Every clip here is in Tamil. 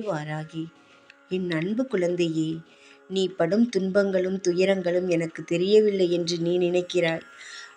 வாராகி என் அன்பு குழந்தையே நீ படும் துன்பங்களும் துயரங்களும் எனக்கு தெரியவில்லை என்று நீ நினைக்கிறாய்.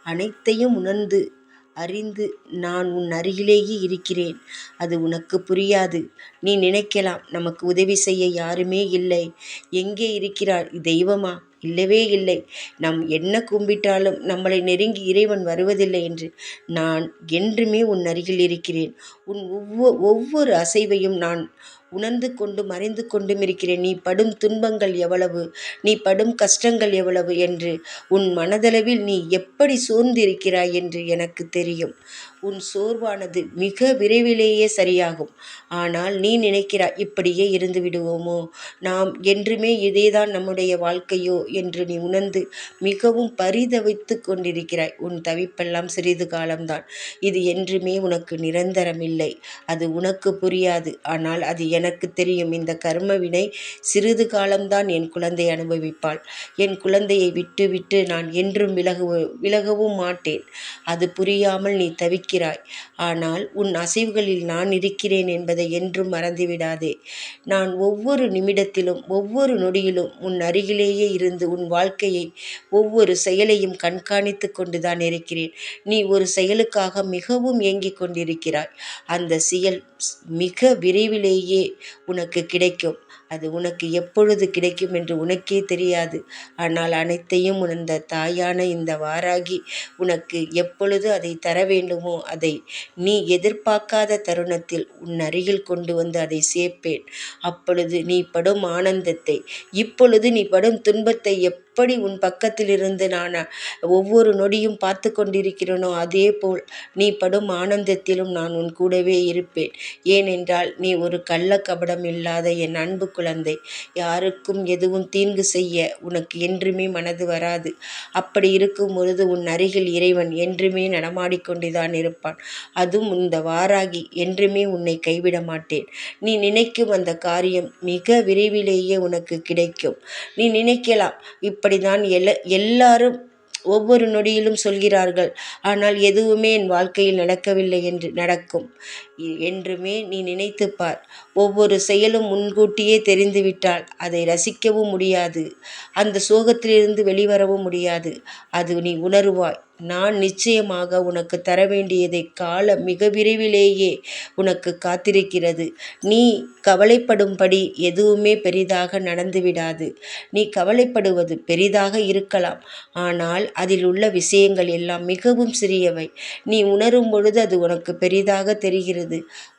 அனைத்தையும் உணர்ந்து அறிந்து நான் உன் அருகிலேயே இருக்கிறேன். அது உனக்கு புரியாது. நீ நினைக்கலாம் நமக்கு உதவி செய்ய யாருமே இல்லை. எங்கே இருக்கிறாள் தெய்வமா? இல்லவே இல்லை. நம் என்ன கும்பிட்டாலும் நம்மளை நெருங்கி இறைவன் வருவதில்லை என்று நான் என்றுமே உன் அருகில் இருக்கிறேன். உன் ஒவ்வொ ஒவ்வொரு அசைவையும் நான் உணர்ந்து கொண்டு மறைந்து கொண்டும் இருக்கிறேன். நீ படும் துன்பங்கள் எவ்வளவு? நீ படும் கஷ்டங்கள் எவ்வளவு? என்று உன் மனதளவில் நீ எப்படி சோர்ந்திருக்கிறாய் என்று எனக்கு தெரியும். உன் சோர்வானது மிக விரைவிலேயே சரியாகும். ஆனால் நீ நினைக்கிறாய் இப்படியே இருந்து விடுவோமோ? நாம் என்றுமே இதேதான் நம்முடைய வாழ்க்கையோ என்று நீ உணர்ந்து மிகவும் பரிதவித்து கொண்டிருக்கிறாய் உன் தவிப்பெல்லாம் சிறிது காலம்தான். இது என்றுமே உனக்கு நிரந்தரமில்லை. அது உனக்கு புரியாது. ஆனால் அது எனக்கு தெரியும். இந்த கர்ம வினை சிறிது காலம்தான் என் குழந்தை அனுபவிப்பாள். என் குழந்தையை விட்டு விட்டு நான் என்றும் விலகு விலகவும் மாட்டேன். அது புரியாமல் நீ தவிக்க இருக்கிறாய். ஆனால் உன் அசைவுகளில் நான் இருக்கிறேன் என்பதை என்றும் மறந்துவிடாதே. நான் ஒவ்வொரு நிமிடத்திலும் ஒவ்வொரு நொடியிலும் உன் அருகிலேயே இருந்து உன் வாழ்க்கையை ஒவ்வொரு செயலையும் கண்காணித்து கொண்டுதான் இருக்கிறேன். நீ ஒரு செயலுக்காக மிகவும் ஏங்கிக் கொண்டிருக்கிறாய். அந்த செயல் மிக விரைவிலேயே உனக்கு கிடைக்கும். அது உனக்கு எப்பொழுது கிடைக்கும் என்று உனக்கே தெரியாது. ஆனால் அனைத்தையும் உணர்ந்த தாயான இந்த வாராகி உனக்கு எப்பொழுது அதை தர வேண்டுமோ அதை நீ எதிர்பார்க்காத தருணத்தில் உன் அருகில் கொண்டு வந்து அதை சேர்ப்பேன். அப்பொழுது நீ படும் ஆனந்தத்தை இப்பொழுது நீ படும் துன்பத்தை எப் எப்படி உன் பக்கத்திலிருந்து நான் ஒவ்வொரு நொடியும் பார்த்து கொண்டிருக்கிறேனோ அதே போல் நீ படும் ஆனந்தத்திலும் நான் உன் கூடவே இருப்பேன். ஏனென்றால் நீ ஒரு கள்ள கபடம் இல்லாத என் அன்பு குழந்தை. யாருக்கும் எதுவும் தீங்கு செய்ய உனக்கு என்றுமே மனது வராது. அப்படி இருக்கும் பொழுது உன் அருகில் இறைவன் என்றுமே நடமாடிக்கொண்டுதான் இருப்பான். அதுவும் இந்த வாராகி என்றுமே உன்னை கைவிட மாட்டேன். நீ நினைக்கும் அந்த காரியம் மிக விரைவிலேயே உனக்கு கிடைக்கும். நீ நினைக்கலாம் இப்ப அப்படிதான் எல்ல எல்லாரும் ஒவ்வொரு நொடியிலும் சொல்கிறார்கள் ஆனால் எதுவுமே என் வாழ்க்கையில் நடக்கவில்லை என்று நடக்கும். என்றுமே நீ நினைத்து பார். ஒவ்வொரு செயலும் முன்கூட்டியே தெரிந்துவிட்டால் அதை ரசிக்கவும் முடியாது. அந்த சோகத்திலிருந்து வெளிவரவும் முடியாது. அது நீ உணருவாய். நான் நிச்சயமாக உனக்கு தர வேண்டியதை காலம் மிக விரைவிலேயே உனக்கு காத்திருக்கிறது. நீ கவலைப்படும்படி எதுவுமே பெரிதாக நடந்துவிடாது நீ கவலைப்படுவது பெரிதாக இருக்கலாம். ஆனால் அதில் உள்ள விஷயங்கள் எல்லாம் மிகவும் சிறியவை. நீ உணரும் பொழுது அது உனக்கு பெரிதாக தெரிகிறது.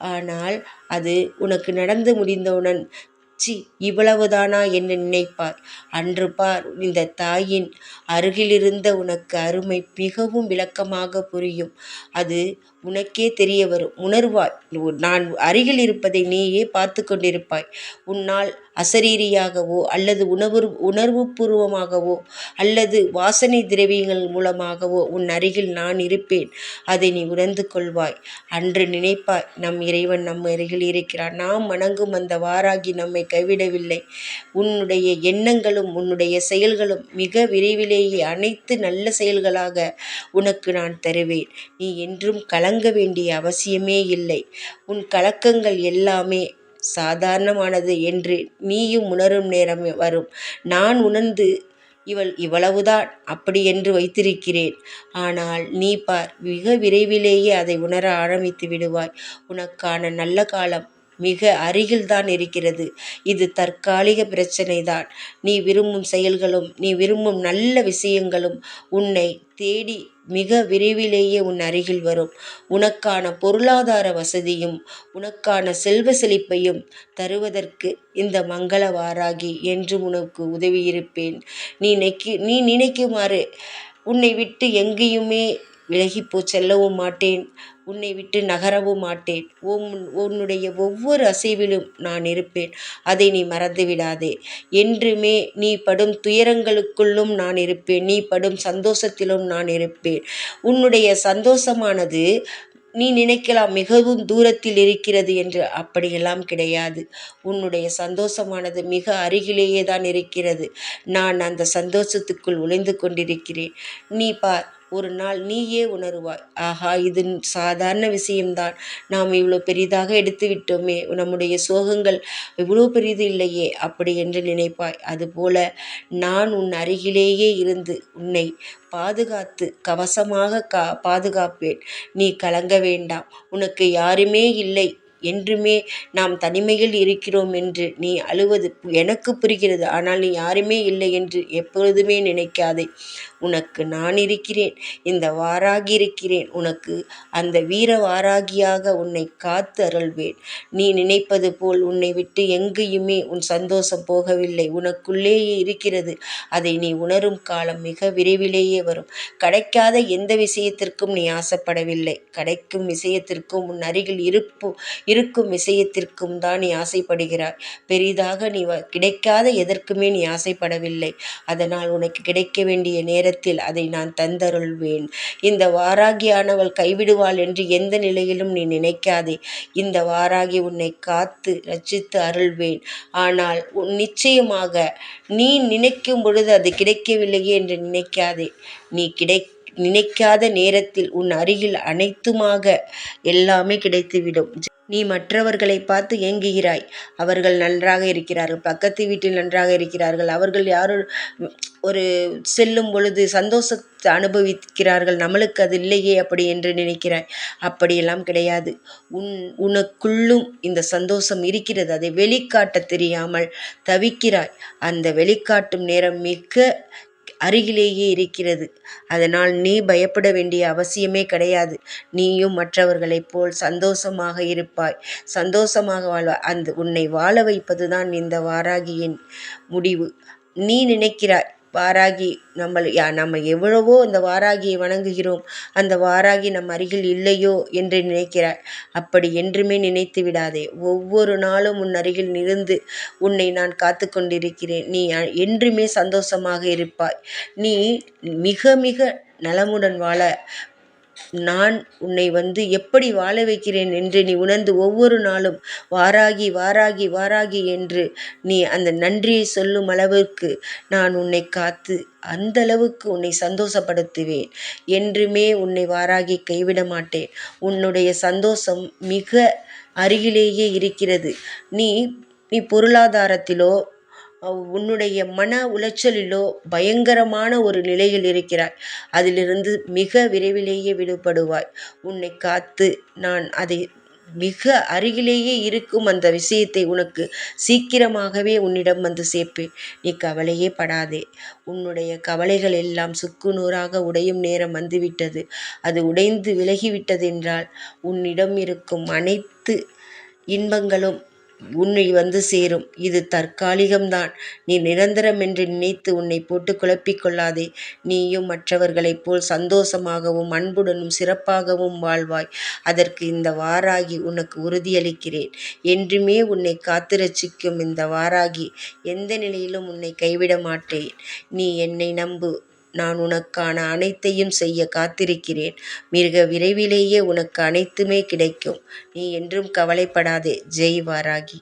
ஆனால் அது உனக்கு நடந்து முடிந்தவுடன் சி இவ்வளவுதானா என்று நினைப்பார் அன்று பார் இந்த தாயின் அருகிலிருந்த உனக்கு அருமை மிகவும் விளக்கமாக புரியும். அது உனக்கே தெரிய வரும். உணர்வாய். நான் அருகில் இருப்பதை நீயே பார்த்து கொண்டிருப்பாய். உன்னால் அசரீரியாகவோ அல்லது உணவு உணர்வு பூர்வமாகவோ அல்லது வாசனை திரவியங்கள் மூலமாகவோ உன் அருகில் நான் இருப்பேன். அதை நீ உணர்ந்து கொள்வாய். அன்று நினைப்பாய் நம் இறைவன் நம் அருகில் இருக்கிறான் நாம் வணங்கும் அந்த வாராகி நம்மை கைவிடவில்லை. உன்னுடைய எண்ணங்களும் உன்னுடைய செயல்களும் மிக விரைவிலேயே அனைத்து நல்ல செயல்களாக உனக்கு நான் தருவேன். நீ என்றும் கல கலங்க வேண்டிய அவசியமே இல்லை. உன் கலக்கங்கள் எல்லாமே சாதாரணமானது என்று நீயும் உணரும் நேரம் வரும். நான் உணர்ந்து இவள் இவ்வளவுதான் அப்படி என்று வைத்திருக்கிறேன். ஆனால் நீ பார் மிக விரைவிலேயே அதை உணர ஆரம்பித்து விடுவாய். உனக்கான நல்ல காலம் மிக அருகில்தான் இருக்கிறது. இது தற்காலிக பிரச்சனை தான் நீ விரும்பும் செயல்களும் நீ விரும்பும் நல்ல விஷயங்களும் உன்னை தேடி மிக விரைவிலேயே உன் அருகில் வரும். உனக்கான பொருளாதார வசதியும் உனக்கான செல்வ செழிப்பையும் தருவதற்கு இந்த மங்கள வாராகி என்று உனக்கு உதவியிருப்பேன். நீ நெக்கி நீ நினைக்குமாறு உன்னை விட்டு எங்கேயுமே விலகிப்போ செல்லவும் மாட்டேன். உன்னை விட்டு நகரவும் மாட்டேன். உன் உன்னுடைய ஒவ்வொரு அசைவிலும் நான் இருப்பேன். அதை நீ மறந்து விடாதே. என்றுமே நீ படும் துயரங்களுக்குள்ளும் நான் இருப்பேன். நீ படும் சந்தோஷத்திலும் நான் இருப்பேன். உன்னுடைய சந்தோஷமானது நீ நினைக்கலாம் மிகவும் தூரத்தில் இருக்கிறது என்று அப்படியெல்லாம் கிடையாது. உன்னுடைய சந்தோஷமானது மிக அருகிலேயே தான் இருக்கிறது. நான் அந்த சந்தோஷத்துக்குள் ஒளிந்து கொண்டிருக்கிறேன். நீ பார் ஒரு நாள் நீயே உணருவாய். ஆஹா இது சாதாரண விஷயம்தான். நாம் இவ்வளோ பெரிதாக எடுத்து விட்டோமே நம்முடைய சோகங்கள் இவ்வளோ பெரிது இல்லையே அப்படி என்று நினைப்பாய். அதுபோல நான் உன் அருகிலேயே இருந்து உன்னை பாதுகாத்து கவசமாக கா பாதுகாப்பேன். நீ கலங்க வேண்டாம். உனக்கு யாருமே இல்லை. என்றுமே நாம் தனிமையில் இருக்கிறோம் என்று நீ அழுவது எனக்கு புரிகிறது. ஆனால் நீ யாருமே இல்லை என்று எப்பொழுதுமே நினைக்காதே. உனக்கு நான் இருக்கிறேன் இந்த வாராகி இருக்கிறேன் உனக்கு அந்த வீர வாராகியாக உன்னை காத்து அருள்வேன். நீ நினைப்பது போல் உன்னை விட்டு எங்கேயுமே உன் சந்தோஷம் போகவில்லை. உனக்குள்ளேயே இருக்கிறது. அதை நீ உணரும் காலம் மிக விரைவிலேயே வரும். கிடைக்காத எந்த விஷயத்திற்கும் நீ ஆசைப்படவில்லை. கிடைக்கும் விஷயத்திற்கும் உன் அருகில் இருப்பு இருக்கும் விஷயத்திற்கும் தான் நீ ஆசைப்படுகிறாய். பெரிதாக நீ கிடைக்காத எதற்குமே நீ ஆசைப்படவில்லை. அதனால் உனக்கு கிடைக்க வேண்டிய நேரம் நேரத்தில் அதை நான் தந்தருள்வேன். இந்த வாராகியானவள் கைவிடுவாள் என்று எந்த நிலையிலும் நீ நினைக்காதே. இந்த வாராகி உன்னை காத்து ரட்சித்து அருள்வேன். ஆனால் நிச்சயமாக நீ நினைக்கும் பொழுது அது கிடைக்கவில்லையே என்று நினைக்காதே. நீ கிடை நினைக்காத நேரத்தில் உன் அருகில் அனைத்துமாக எல்லாமே கிடைத்துவிடும். நீ மற்றவர்களை பார்த்து ஏங்குகிறாய். அவர்கள் நன்றாக இருக்கிறார்கள். பக்கத்து வீட்டில் நன்றாக இருக்கிறார்கள். அவர்கள் யாரும் ஒரு செல்லும் பொழுது சந்தோஷத்தை அனுபவிக்கிறார்கள். நம்மளுக்கு அது இல்லையே அப்படி என்று நினைக்கிறாய். அப்படியெல்லாம் கிடையாது. உன் உனக்குள்ளும் இந்த சந்தோஷம் இருக்கிறது. அதை வெளிக்காட்ட தெரியாமல் தவிக்கிறாய். அந்த வெளிக்காட்டும் நேரம் மிக்க அருகிலேயே இருக்கிறது. அதனால் நீ பயப்பட வேண்டிய அவசியமே கிடையாது. நீயும் மற்றவர்களைப் போல் சந்தோஷமாக இருப்பாய். சந்தோஷமாக வாழ்வாய் அந்த உன்னை வாழ வைப்பதுதான் இந்த வாராகியின் முடிவு. நீ நினைக்கிறாய் வாராகி நம்ம யா நம்ம எவ்வளவோ அந்த வாராகியை வணங்குகிறோம். அந்த வாராகி நம் அருகில் இல்லையோ என்று நினைக்கிறாய் அப்படி என்றுமே நினைத்து விடாதே. ஒவ்வொரு நாளும் உன் அருகில் இருந்து உன்னை நான் காத்து கொண்டிருக்கிறேன். நீ என்றுமே சந்தோஷமாக இருப்பாய். நீ மிக மிக நலமுடன் வாழ நான் உன்னை வந்து எப்படி வாழ வைக்கிறேன் என்று நீ உணர்ந்து ஒவ்வொரு நாளும் வாராகி வாராகி வாராகி என்று நீ அந்த நன்றியை சொல்லும் அளவுக்கு நான் உன்னை காத்து அந்த அளவுக்கு உன்னை சந்தோஷப்படுத்துவேன். என்றுமே உன்னை வாராகி கைவிட மாட்டேன். உன்னுடைய சந்தோஷம் மிக அருகிலேயே இருக்கிறது. நீ நீ பொருளாதாரத்திலோ உன்னுடைய மன உளைச்சலிலோ பயங்கரமான ஒரு நிலையில் இருக்கிறாய். அதிலிருந்து மிக விரைவிலேயே விடுபடுவாய். உன்னை காத்து நான் அதை மிக அருகிலேயே இருக்கும் அந்த விஷயத்தை உனக்கு சீக்கிரமாகவே உன்னிடம் வந்து சேர்ப்பேன். நீ கவலையே படாதே. உன்னுடைய கவலைகள் எல்லாம் சுக்கு நூறாக உடையும் நேரம் வந்துவிட்டது. அது உடைந்து விலகிவிட்டதென்றால் உன்னிடம் இருக்கும் அனைத்து இன்பங்களும் உன்னை வந்து சேரும். இது தற்காலிகம்தான். நீ நிரந்தரம் என்று நினைத்து உன்னை போட்டு குழப்பிக் கொள்ளாதே நீயும் மற்றவர்களைப் போல் சந்தோஷமாகவும் அன்புடனும் சிறப்பாகவும் வாழ்வாய். அதற்கு இந்த வாராகி உனக்கு உறுதியளிக்கிறேன். என்றுமே உன்னை காத்திரச்சிக்கும் இந்த வாராகி எந்த நிலையிலும் உன்னை கைவிட மாட்டேன் நீ என்னை நம்பு. நான் உனக்கான அனைத்தையும் செய்ய காத்திருக்கிறேன். மிக விரைவிலேயே உனக்கு அனைத்துமே கிடைக்கும். நீ என்றும் கவலைப்படாதே. ஜெய் வாராகி.